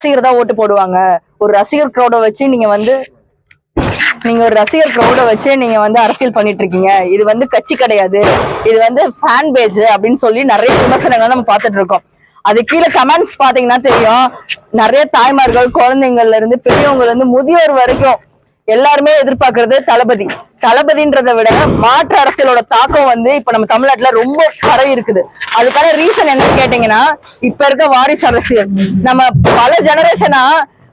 ரசிகர் தான் ஓட்டு போடுவாங்க. ஒரு ரசிகர் க்ரௌட வச்சு நீங்க வந்து நீங்க ஒரு ரசிகர் க்ரௌட வச்சு நீங்க வந்து அரசியல் பண்ணிட்டு இருக்கீங்க. இது வந்து கட்சி கிடையாது. இது வந்து ஃபேன் பேஜ் அப்படின்னு சொல்லி நிறைய விமர்சனங்கள் நம்ம பார்த்துட்டு இருக்கோம். அது கீழே கமெண்ட்ஸ் பாத்தீங்கன்னா தெரியும். நிறைய தாய்மார்கள் குழந்தைங்கள்ல இருந்து பெரியவங்கல இருந்து முதியோர் வரைக்கும் எல்லாருமே எதிர்பார்க்கறது தளபதி. தளபதின்றதை விட மாற்று அரசியலோட தாக்கம் வந்து இப்ப நம்ம தமிழ்நாட்டுல ரொம்ப பரவி இருக்குது. அதுக்கான ரீசன் என்னன்னு கேட்டீங்கன்னா இப்ப இருக்க வாரிசு அரசியல். நம்ம பல ஜெனரேஷனா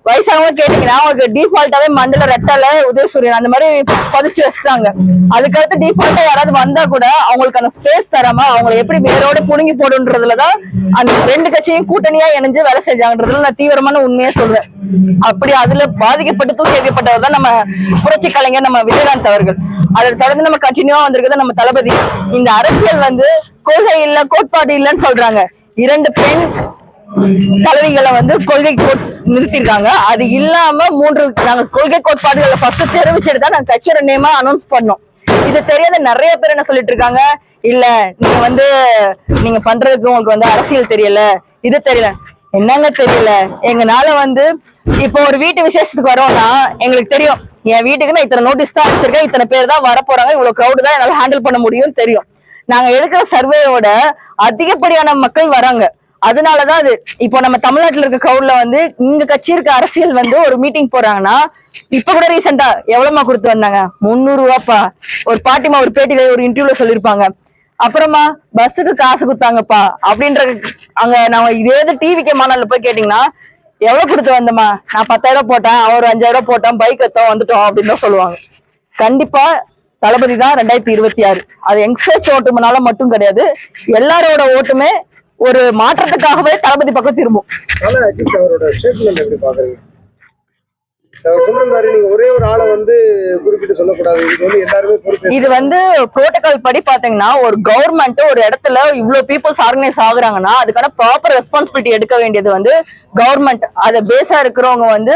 வயசானவங்க கேட்டீங்கன்னா அவங்களுக்கு டிஃபால்ட்டாவே மண்டல ரெட்டல உதயசூரியன் அந்த மாதிரி பதிச்சு வச்சுட்டாங்க. அதுக்கடுத்து டிஃபால்ட்டா யாராவது வந்தா கூட அவங்களுக்கு அந்த ஸ்பேஸ் தராம அவங்களை எப்படி வேரோட புடுங்கி போடுன்றதுலதான் அந்த ரெண்டு கட்சியும் கூட்டணியா இணைஞ்சு வேலை செஞ்சாங்கன்றதுல நான் தீவிரமான உண்மையா சொல்றேன். அப்படி அதுல பாதிக்கப்பட்டு தூக்கி தான் நம்ம புரட்சி கலைஞர் நம்ம விஜயகாந்த் அவர்கள். அதை தொடர்ந்து நம்ம கண்டினியூவா வந்திருக்கிறது நம்ம தளபதி. இந்த அரசியல் வந்து கொள்கை இல்ல கோட்பாடு இல்லைன்னு சொல்றாங்க. இரண்டு பெண் தலைவிகளை வந்து கொள்கை கோட் நிறுத்திருக்காங்க அது இல்லாம மூன்று நாங்க கொள்கை கோட்பாடுகளை ஃபர்ஸ்ட் தெரிவிச்சுட்டு தான் நாங்க கட்சியோட நேமா அனௌன்ஸ் பண்ணோம். இது தெரியாத நிறைய பேர் என்ன சொல்லிட்டு இருக்காங்க? இல்ல நீங்க வந்து நீங்க பண்றதுக்கு உங்களுக்கு வந்து அரசியல் தெரியல. இது தெரியல. என்னங்க தெரியல? எங்கனால வந்து இப்போ ஒரு வீட்டு விசேஷத்துக்கு வரோம்னா எங்களுக்கு தெரியும். என் வீட்டுக்கு நான் இத்தனை நோட்டீஸ் தான் வச்சிருக்கேன் இத்தனை பேர் தான் வர போறாங்க இவ்வளவு crowd தான் என்னால ஹேண்டில் பண்ண முடியும்னு தெரியும். நாங்க எடுக்கிற சர்வேயோட அதிகப்படியான மக்கள் வராங்க. அதனாலதான் அது இப்போ நம்ம தமிழ்நாட்டுல இருக்க crowdல வந்து இங்க கட்சி இருக்க அரசியல் வந்து ஒரு மீட்டிங் போறாங்கன்னா இப்ப கூட ரீசெண்டா எவ்வளவுமா கொடுத்து வந்தாங்க? முந்நூறு ரூபாப்பா ஒரு பாட்டிமா ஒரு பேட்டியில ஒரு இன்டர்வியூல சொல்லியிருப்பாங்க. அப்புறமா பஸ்ஸுக்கு காசு கொடுத்தாங்கப்பா அப்படின்ற அங்க நம்ம இதே டிவிக்கே மாநாள்ல போய் கேட்டீங்கன்னா எவ்வளவு கொடுத்து வந்தோமா நான் பத்தாயிரம் போட்டேன் அவர் அஞ்சாயிரம் போட்டேன் போட்டோம் பைக் எத்தோம் வந்துட்டோம் அப்படின்னு தான் சொல்லுவாங்க. கண்டிப்பா தளபதி தான் ரெண்டாயிரத்தி இருபத்தி ஆறு. அது யங்ஸ்டர்ஸ் ஓட்டுமனால மட்டும் கிடையாது எல்லாரோட ஓட்டுமே ஒரு மாற்றத்துக்காகவே தளபதி பக்கம் திரும்பும். ஒரே ஒரு ஆளை வந்து குறிப்பிட்டு சொல்லக்கூடாது. இது வந்து புரோட்டோகால் படி பாத்தீங்கன்னா ஒரு கவர்மெண்ட் ஒரு இடத்துல இவ்வளவு பீப்புள்ஸ் ஆர்கனைஸ் ஆகுறாங்கன்னா அதுக்கான ப்ராப்பர் ரெஸ்பான்சிபிலிட்டி எடுக்க வேண்டியது வந்து கவர்மெண்ட் அத பேஸா இருக்கிறவங்க வந்து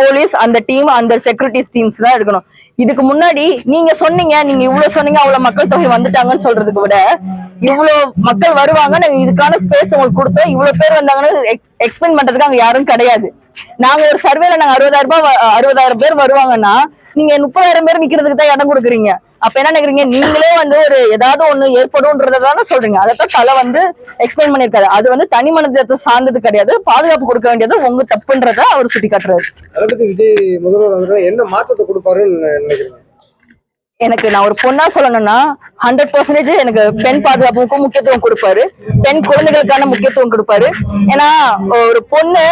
போலீஸ் அந்த டீம் அந்த செக்யூரிட்டிஸ் டீம்ஸ் தான் எடுக்கணும். இதுக்கு முன்னாடி நீங்க சொன்னீங்க நீங்க இவ்வளவு சொன்னீங்க அவ்வளவு மக்கள் தொகை வந்துட்டாங்கன்னு சொல்றதுக்கு விட இவ்வளவு மக்கள் வருவாங்க நாங்க இதுக்கான ஸ்பேஸ் உங்களுக்கு கொடுத்தோம். இவ்வளவு பேர் வந்தாங்கன்னு எக்ஸ்பிளைன் பண்றதுக்கு அங்க யாரும் கிடையாது. நாங்க ஒரு சர்வேல நாங்க அறுபதாயிரம் ரூபாய் அறுபதாயிரம் பேர் வருவாங்கன்னா நீங்க முப்பதாயிரம் பேர் நிக்கிறதுக்கு தான் இடம் கொடுக்குறீங்க. அப்ப என்ன நினைக்கிறீங்க? நீங்களே வந்து ஒரு ஏதாவது ஒண்ணு ஏற்படும்ன்றத தானே சொல்றீங்க அதைத்தான் தலை வந்து எக்ஸ்பிளைன் பண்ணிருக்காரு அது வந்து தனி மனிதத்தை சார்ந்தது கிடையாது. பாதுகாப்பு கொடுக்க வேண்டியது உங்க தப்புன்றத அவர் சுட்டி காட்டுறாரு விஜய் முதல்வர் என்ன மாற்றத்தை கொடுப்பாருன்னு நினைக்கிறீங்க? எனக்கு நான் ஒரு பொண்ணா சொல்லணும்னா ஹண்ட்ரட் பர்சன்டேஜ் எனக்கு பெண் பாதுகாப்புக்கும் முக்கியத்துவம் கொடுப்பாரு. பெண் குழந்தைகளுக்கான முக்கியத்துவம் கொடுப்பாரு. ஏன்னா ஒரு பொண்ணு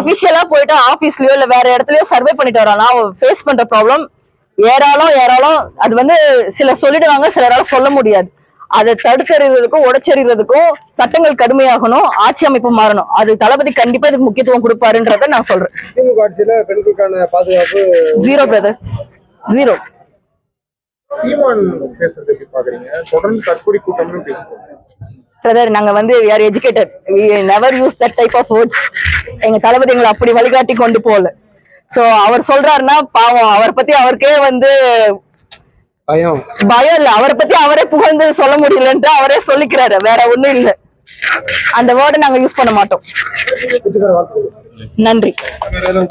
அபிஷியலா போயிட்டு ஆபீஸ்லயோ இல்ல வேற இடத்துலயோ சர்வே பண்ணிட்டு வரானா அவ ஃபேஸ் பண்ற ப்ராப்ளம் ஏராளம் ஏராளம். அது வந்து சில சொல்லிடுவாங்க சிலரால சொல்ல முடியாது. அதை தடுக்கறிறதுக்கும் உடைச்சறிறதுக்கும் சட்டங்கள் கடுமையாகணும் ஆட்சி அமைப்பு மாறணும். அது தளபதி கண்டிப்பா இதுக்கு முக்கியத்துவம் கொடுப்பாருன்றத நான் சொல்றேன். திமுக ஆட்சியில பெண்களுக்கான பாதுகாப்பு ஜீரோ பிரதர் ஜீரோ சீமான் பேசுறது பாக்குறீங்க? தொடர்ந்து தற்கொலை கூட்டம்னு பேசுறோம் பிரதர் நாங்க வந்து we are educated. We never use that type of words. எங்க தளபதி எங்களை அப்படி வழிகாட்டி கொண்டு போகல. சோ அவர் சொல்றாருன்னா பாவம். அவரை பத்தி அவருக்கே வந்து பயம். பயம் இல்ல. அவரை பத்தி அவரே புகழ்ந்து சொல்ல முடியலன்ட்டு அவரே சொல்லிக்கிறாரு. வேற ஒண்ணும் இல்ல. அந்த வேர்டை நாங்க யூஸ் பண்ண மாட்டோம். நன்றி.